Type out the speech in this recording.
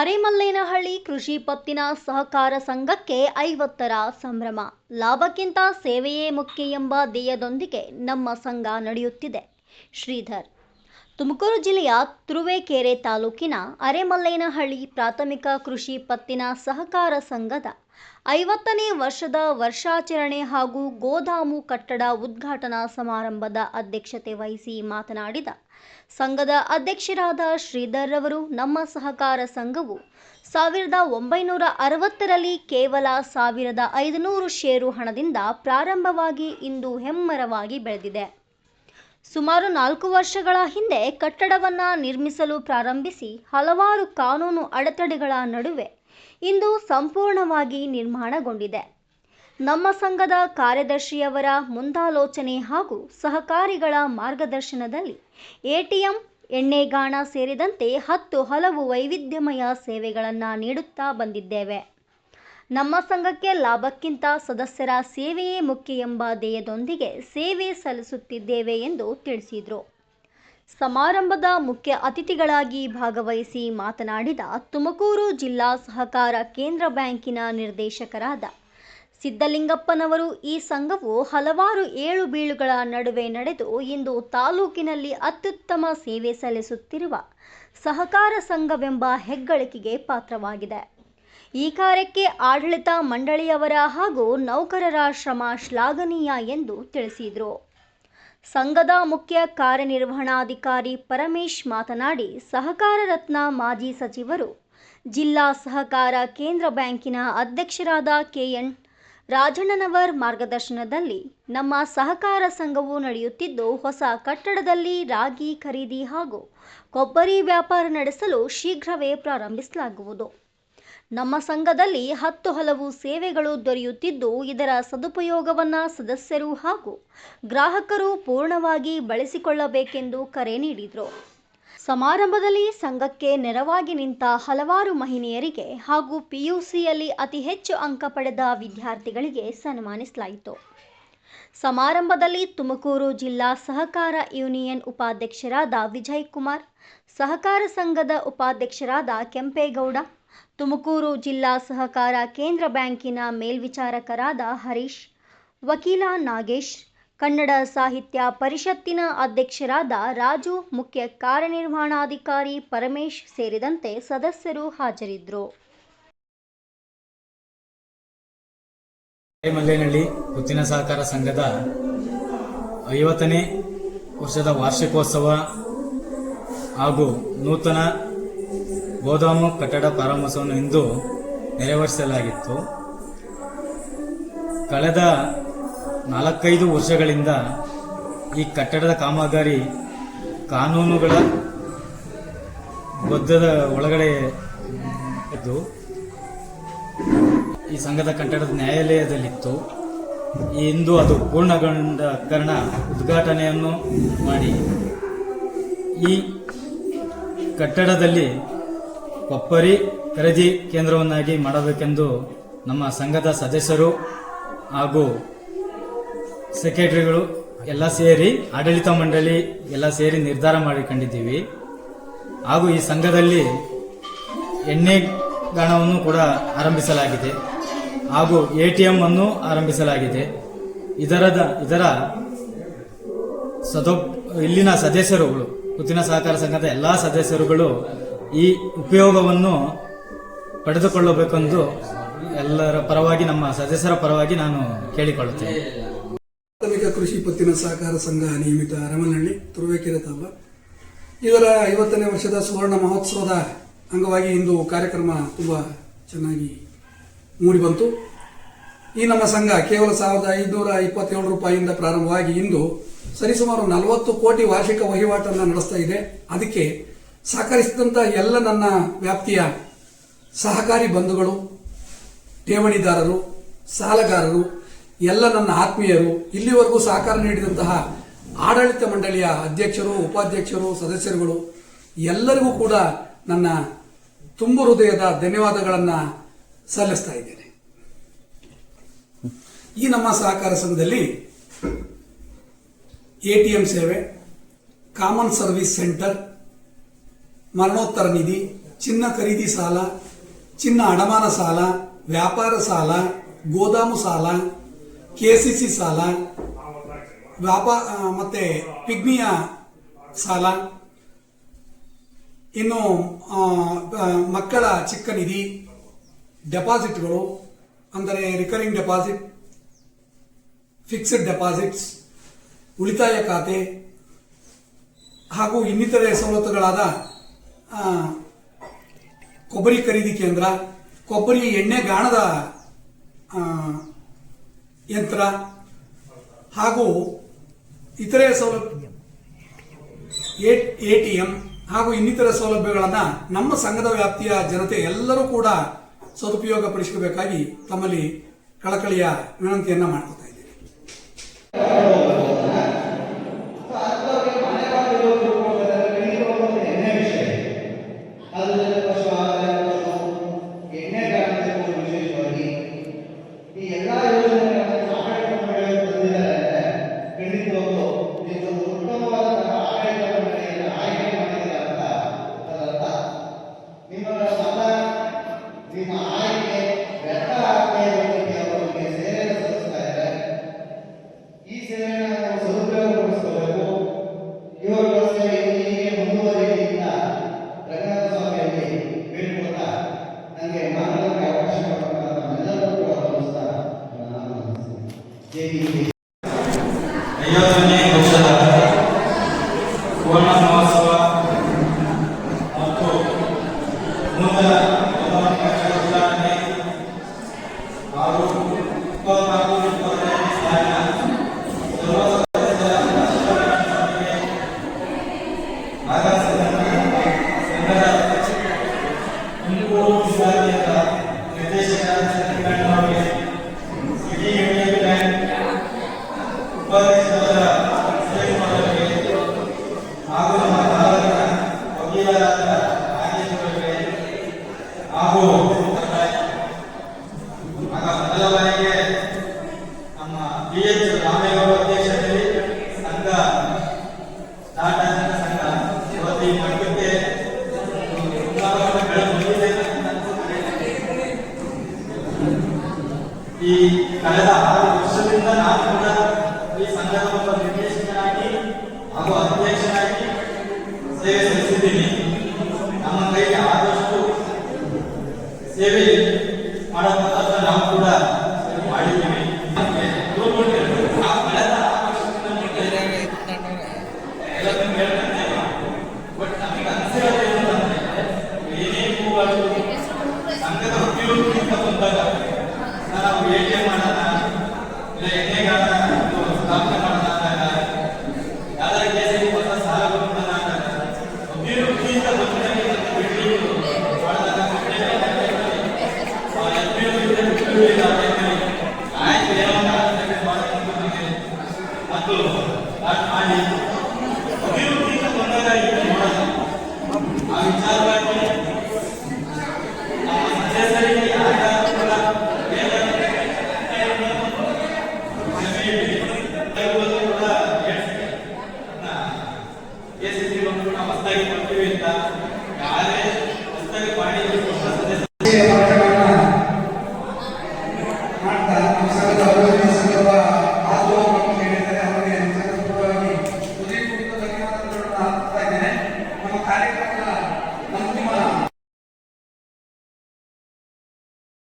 ಅರೆಮಲ್ಲೇನಹಳ್ಳಿ ಕೃಷಿ ಪತ್ತಿನ ಸಹಕಾರ ಸಂಘಕ್ಕೆ ಐವತ್ತರ ಸಂಭ್ರಮ. ಲಾಭಕ್ಕಿಂತ ಸೇವೆಯೇ ಮುಖ್ಯ ಎಂಬ ಧ್ಯೇಯದೊಂದಿಗೆ ನಮ್ಮ ಸಂಘ ನಡೆಯುತ್ತಿದೆ. ಶ್ರೀಧರ್ ತುಮಕೂರು ಜಿಲ್ಲೆಯ ತುರುವೇಕೆರೆ ತಾಲೂಕಿನ ಅರೆಮಲ್ಲೈನಹಳ್ಳಿ ಪ್ರಾಥಮಿಕ ಕೃಷಿ ಪತ್ತಿನ ಸಹಕಾರ ಸಂಘದ ಐವತ್ತನೇ ವರ್ಷದ ವರ್ಷಾಚರಣೆ ಹಾಗೂ ಗೋದಾಮು ಕಟ್ಟಡ ಉದ್ಘಾಟನಾ ಸಮಾರಂಭದ ಅಧ್ಯಕ್ಷತೆ ವಹಿಸಿ ಮಾತನಾಡಿದ ಸಂಘದ ಅಧ್ಯಕ್ಷರಾದ ಶ್ರೀಧರ್ ರವರು ನಮ್ಮ ಸಹಕಾರ ಸಂಘವು ಸಾವಿರದ ಒಂಬೈನೂರ ಅರವತ್ತರಲ್ಲಿ ಕೇವಲ ಸಾವಿರದ ಐದುನೂರು ಷೇರು ಹಣದಿಂದ ಪ್ರಾರಂಭವಾಗಿ ಇಂದು ಹೆಮ್ಮರವಾಗಿ ಬೆಳೆದಿದೆ. ಸುಮಾರು ನಾಲ್ಕು ವರ್ಷಗಳ ಹಿಂದೆ ಕಟ್ಟಡವನ್ನು ನಿರ್ಮಿಸಲು ಪ್ರಾರಂಭಿಸಿ ಹಲವಾರು ಕಾನೂನು ಅಡೆತಡೆಗಳ ನಡುವೆ ಇಂದು ಸಂಪೂರ್ಣವಾಗಿ ನಿರ್ಮಾಣಗೊಂಡಿದೆ. ನಮ್ಮ ಸಂಘದ ಕಾರ್ಯದರ್ಶಿಯವರ ಮುಂದಾಲೋಚನೆ ಹಾಗೂ ಸಹಕಾರಿಗಳ ಮಾರ್ಗದರ್ಶನದಲ್ಲಿ ಎಟಿಎಂ, ಎಣ್ಣೆಗಾಣ ಸೇರಿದಂತೆ ಹತ್ತು ಹಲವು ವೈವಿಧ್ಯಮಯ ಸೇವೆಗಳನ್ನು ನೀಡುತ್ತಾ ಬಂದಿದ್ದೇವೆ. ನಮ್ಮ ಸಂಘಕ್ಕೆ ಲಾಭಕ್ಕಿಂತ ಸದಸ್ಯರ ಸೇವೆಯೇ ಮುಖ್ಯ ಎಂಬ ಧ್ಯೇಯದೊಂದಿಗೆ ಸೇವೆ ಸಲ್ಲಿಸುತ್ತಿದ್ದೇವೆ ಎಂದು ತಿಳಿಸಿದರು. ಸಮಾರಂಭದ ಮುಖ್ಯ ಅತಿಥಿಗಳಾಗಿ ಭಾಗವಹಿಸಿ ಮಾತನಾಡಿದ ತುಮಕೂರು ಜಿಲ್ಲಾ ಸಹಕಾರ ಕೇಂದ್ರ ಬ್ಯಾಂಕಿನ ನಿರ್ದೇಶಕರಾದ ಸಿದ್ದಲಿಂಗಪ್ಪನವರು, ಈ ಸಂಘವು ಹಲವಾರು ಏಳು ಬೀಳುಗಳ ನಡುವೆ ನಡೆದು ಇಂದು ತಾಲೂಕಿನಲ್ಲಿ ಅತ್ಯುತ್ತಮ ಸೇವೆ ಸಲ್ಲಿಸುತ್ತಿರುವ ಸಹಕಾರ ಸಂಘವೆಂಬ ಹೆಗ್ಗಳಿಕೆಗೆ ಪಾತ್ರವಾಗಿದೆ. ಈ ಕಾರ್ಯಕ್ಕೆ ಆಡಳಿತ ಮಂಡಳಿಯವರ ಹಾಗೂ ನೌಕರರ ಶ್ರಮ ಶ್ಲಾಘನೀಯ ಎಂದು ತಿಳಿಸಿದರು. ಸಂಘದ ಮುಖ್ಯ ಕಾರ್ಯನಿರ್ವಹಣಾಧಿಕಾರಿ ಪರಮೇಶ್ ಮಾತನಾಡಿ, ಸಹಕಾರ ರತ್ನ ಮಾಜಿ ಸಚಿವರು, ಜಿಲ್ಲಾ ಸಹಕಾರ ಕೇಂದ್ರ ಬ್ಯಾಂಕಿನ ಅಧ್ಯಕ್ಷರಾದ ಕೆಎನ್ ರಾಜಣ್ಣನವರ್ ಮಾರ್ಗದರ್ಶನದಲ್ಲಿ ನಮ್ಮ ಸಹಕಾರ ಸಂಘವು ನಡೆಯುತ್ತಿದ್ದು, ಹೊಸ ಕಟ್ಟಡದಲ್ಲಿ ರಾಗಿ ಖರೀದಿ ಹಾಗೂ ಕೊಬ್ಬರಿ ವ್ಯಾಪಾರ ನಡೆಸಲು ಶೀಘ್ರವೇ ಪ್ರಾರಂಭಿಸಲಾಗುವುದು. ನಮ್ಮ ಸಂಘದಲ್ಲಿ ಹತ್ತು ಹಲವು ಸೇವೆಗಳು ದೊರೆಯುತ್ತಿದ್ದು ಇದರ ಸದುಪಯೋಗವನ್ನು ಸದಸ್ಯರು ಹಾಗೂ ಗ್ರಾಹಕರು ಪೂರ್ಣವಾಗಿ ಬಳಸಿಕೊಳ್ಳಬೇಕೆಂದು ಕರೆ ನೀಡಿದರು. ಸಮಾರಂಭದಲ್ಲಿ ಸಂಘಕ್ಕೆ ನೆರವಾಗಿ ನಿಂತ ಹಲವಾರು ಮಹಿಳೆಯರಿಗೆ ಹಾಗೂ ಪಿಯುಸಿಯಲ್ಲಿ ಅತಿ ಹೆಚ್ಚು ಅಂಕ ಪಡೆದ ವಿದ್ಯಾರ್ಥಿಗಳಿಗೆ ಸನ್ಮಾನಿಸಲಾಯಿತು. ಸಮಾರಂಭದಲ್ಲಿ ತುಮಕೂರು ಜಿಲ್ಲಾ ಸಹಕಾರ ಯೂನಿಯನ್ ಉಪಾಧ್ಯಕ್ಷರಾದ ವಿಜಯ್ ಕುಮಾರ್, ಸಹಕಾರ ಸಂಘದ ಉಪಾಧ್ಯಕ್ಷರಾದ ಕೆಂಪೇಗೌಡ ತುಮಕೂರು ಜಿಲ್ಲಾ ಸಹಕಾರ ಕೇಂದ್ರ ಬ್ಯಾಂಕಿನ ಮೇಲ್ವಿಚಾರಕರಾದ ಹರೀಶ್, ವಕೀಲ ನಾಗೇಶ್, ಕನ್ನಡ ಸಾಹಿತ್ಯ ಪರಿಷತ್ತಿನ ಅಧ್ಯಕ್ಷರಾದ ರಾಜು, ಮುಖ್ಯ ಕಾರ್ಯನಿರ್ವಹಣಾಧಿಕಾರಿ ಪರಮೇಶ್ ಸೇರಿದಂತೆ ಸದಸ್ಯರು ಹಾಜರಿದ್ದರು. ಮಲ್ಲೇನಹಳ್ಳಿ ಉತ್ತಿನ ಸಹಕಾರ ಸಂಘದ ಐವತ್ತನೇ ವರ್ಷದ ವಾರ್ಷಿಕೋತ್ಸವ ಹಾಗೂ ನೂತನ ಗೋದಾಮು ಕಟ್ಟಡ ಪ್ರಾರಂಭೋತ್ಸವವನ್ನು ಇಂದು ನೆರವೇರಿಸಲಾಗಿತ್ತು. ಕಳೆದ ನಾಲ್ಕೈದು ವರ್ಷಗಳಿಂದ ಈ ಕಟ್ಟಡದ ಕಾಮಗಾರಿ ಕಾನೂನುಗಳ ಬದ್ಧದ ಒಳಗಡೆ ಇದ್ದು, ಈ ಸಂಘದ ಕಟ್ಟಡದ ನ್ಯಾಯಾಲಯದಲ್ಲಿತ್ತು. ಇಂದು ಅದು ಪೂರ್ಣಗೊಂಡ ಕಾರಣ ಉದ್ಘಾಟನೆಯನ್ನು ಮಾಡಿ. ಈ ಕಟ್ಟಡದಲ್ಲಿ ಕೊಪ್ಪರಿ ಖರೀದಿ ಕೇಂದ್ರವನ್ನಾಗಿ ಮಾಡಬೇಕೆಂದು ನಮ್ಮ ಸಂಘದ ಸದಸ್ಯರು ಹಾಗೂ ಸೆಕ್ರೆಟರಿಗಳು ಎಲ್ಲ ಸೇರಿ ಆಡಳಿತ ಮಂಡಳಿ ಎಲ್ಲ ಸೇರಿ ನಿರ್ಧಾರ ಮಾಡಿಕೊಂಡಿದ್ದೀವಿ. ಹಾಗೂ ಈ ಸಂಘದಲ್ಲಿ ಎಣ್ಣೆ ಗಾಣವನ್ನು ಕೂಡ ಆರಂಭಿಸಲಾಗಿದೆ. ಹಾಗೂ ಎ ಟಿ ಎಂ ಅನ್ನು ಆರಂಭಿಸಲಾಗಿದೆ. ಇದರದ, ಇದರ ಸದೋ, ಇಲ್ಲಿನ ಸದಸ್ಯರುಗಳು ಪುತ್ತಿನ ಸಹಕಾರ ಸಂಘದ ಎಲ್ಲ ಸದಸ್ಯರುಗಳು ಈ ಉಪಯೋಗವನ್ನು ಪಡೆದುಕೊಳ್ಳಬೇಕೆಂದು ಎಲ್ಲರ ಪರವಾಗಿ, ನಮ್ಮ ಸದಸ್ಯರ ಪರವಾಗಿ ನಾನು ಕೇಳಿಕೊಳ್ಳುತ್ತೇನೆ. ಪ್ರಾಥಮಿಕ ಕೃಷಿ ಪತ್ತಿನ ಸಹಕಾರ ಸಂಘ ನಿಯಮಿತ ಅರಮನಹಳ್ಳಿ, ತುರುವೇಕೆರೆ ತಾಲೂಕು. ಇದರ ಐವತ್ತನೇ ವರ್ಷದ ಸುವರ್ಣ ಮಹೋತ್ಸವದ ಅಂಗವಾಗಿ ಇಂದು ಕಾರ್ಯಕ್ರಮ ತುಂಬ ಚೆನ್ನಾಗಿ ಮೂಡಿಬಂತು. ಈ ನಮ್ಮ ಸಂಘ ಕೇವಲ ಸಾವಿರದ ಐದುನೂರ ಇಪ್ಪತ್ತೇಳು ರೂಪಾಯಿಯಿಂದ ಪ್ರಾರಂಭವಾಗಿ ಇಂದು ಸರಿಸುಮಾರು ನಲವತ್ತು ಕೋಟಿ ವಾರ್ಷಿಕ ವಹಿವಾಟನ್ನು ನಡೆಸ್ತಾ ಇದೆ. ಅದಕ್ಕೆ ಸಹಕರಿಸಿದಂಥ ಎಲ್ಲ ನನ್ನ ವ್ಯಾಪ್ತಿಯ ಸಹಕಾರಿ ಬಂಧುಗಳು, ಠೇವಣಿದಾರರು, ಸಾಲಗಾರರು, ಎಲ್ಲ ನನ್ನ ಆತ್ಮೀಯರು, ಇಲ್ಲಿವರೆಗೂ ಸಹಕಾರ ನೀಡಿದಂತಹ ಆಡಳಿತ ಮಂಡಳಿಯ ಅಧ್ಯಕ್ಷರು, ಉಪಾಧ್ಯಕ್ಷರು, ಸದಸ್ಯರುಗಳು, ಎಲ್ಲರಿಗೂ ಕೂಡ ನನ್ನ ತುಂಬ ಹೃದಯದ ಧನ್ಯವಾದಗಳನ್ನು ಸಲ್ಲಿಸ್ತಾ ಇದ್ದೇನೆ. ಈ ನಮ್ಮ ಸಹಕಾರ ಸಂಘದಲ್ಲಿ ಎಟಿಎಂ ಸೇವೆ, ಕಾಮನ್ ಸರ್ವಿಸ್ ಸೆಂಟರ್ ಮರಣೋತ್ತರ ನಿಧಿ, ಚಿನ್ನ ಖರೀದಿ ಸಾಲ, ಚಿನ್ನ ಅಡಮಾನ ಸಾಲ, ವ್ಯಾಪಾರ ಸಾಲ, ಗೋದಾಮು ಸಾಲ, ಕೆಸಿಸಿ ಸಾಲ ವ್ಯಾಪಾರ ಮತ್ತೆ ಪಿಗ್ಮಿಯ ಸಾಲ, ಇನ್ನು ಮಕ್ಕಳ ಚಿಕ್ಕ ನಿಧಿ, ಡೆಪಾಸಿಟ್ಗಳು, ಅಂದರೆ ರಿಕರಿಂಗ್ ಡೆಪಾಸಿಟ್ ಫಿಕ್ಸ್ಡ್ ಡೆಪಾಸಿಟ್ಸ್ ಉಳಿತಾಯ ಖಾತೆ, ಹಾಗೂ ಇನ್ನಿತರೆ ಸವಲತ್ತುಗಳಾದ ಕೊಬ್ಬರಿ ಖರೀದಿ ಕೇಂದ್ರ, ಕೊಬ್ಬರಿ ಎಣ್ಣೆ ಗಾಣದ ಯಂತ್ರ, ಹಾಗೂ ಇತರೆ ಸೌಲಭ್ಯ, ಎ ಟಿ ಎಂ ಹಾಗೂ ಇನ್ನಿತರ ಸೌಲಭ್ಯಗಳನ್ನು ನಮ್ಮ ಸಂಘದ ವ್ಯಾಪ್ತಿಯ ಜನತೆ ಎಲ್ಲರೂ ಕೂಡ ಸದುಪಯೋಗ ಪಡಿಸಿಕೊಳ್ಳಬೇಕಾಗಿ ತಮ್ಮಲ್ಲಿ ಕಳಕಳಿಯ ವಿನಂತಿಯನ್ನ ಮಾಡ್ಕೊತಾ ನೂತನ ಪದವಿ ಕಟ್ಟಡ ಉದ್ಘಾಟನೆ ಹಾಗೂ ಇಪ್ಪತ್ನಾಲ್ಕು ಇಪ್ಪತ್ತೈದನೇ ಸಾಲಿನ ಸರ್ವ ಸದಸ್ಯರ ಸಭೆಗೆ ಆಗಮಿಸಿದಂತಹ ಸಂಘದ ತುಮಕೂರು ವಿಭಾಗೀಯದ ನಿರ್ದೇಶಕ ಶ್ರೀಕಂಠ ಅವರಿಗೆ ಸಿಟಿ ಯೂನಿಯನ್ ಬ್ಯಾಂಕ್ ಉಪಾಧ್ಯಕ್ಷರಾದ ಶಿವಕುಮಾರ್ ಅವರಿಗೆ ಹಾಗೂ ನಮ್ಮ ತಾಲೂಕಿನ ವಕೀಲರಾದ ನಾಗೇಶ್ ಅವರಿಗೆ ಹಾಗೂ ಆಗ ಮೊದಲ ಬಾರಿಗೆ ನಮ್ಮ ಬಿ ಎಚ್ ರಾಮೇಗೌಡ ಅಧ್ಯಕ್ಷತೆಯಲ್ಲಿ ಸಂಘ ಸ್ಟಾರ್ಟ್ ಆದ ಸಂಘ ಇವತ್ತು ಈ ಮಟ್ಟಕ್ಕೆ ಈ ಕಳೆದ ಆರು ವರ್ಷದಿಂದ ನಾನು ಕೂಡ ಈ ಸಂಘದ ಒಬ್ಬ ನಿರ್ದೇಶಕನಾಗಿ ಹಾಗೂ ಅಧ್ಯಕ್ಷನಾಗಿ ಸೇವೆ ಸಲ್ಲಿಸಿದ್ದೀನಿ 감사합니다.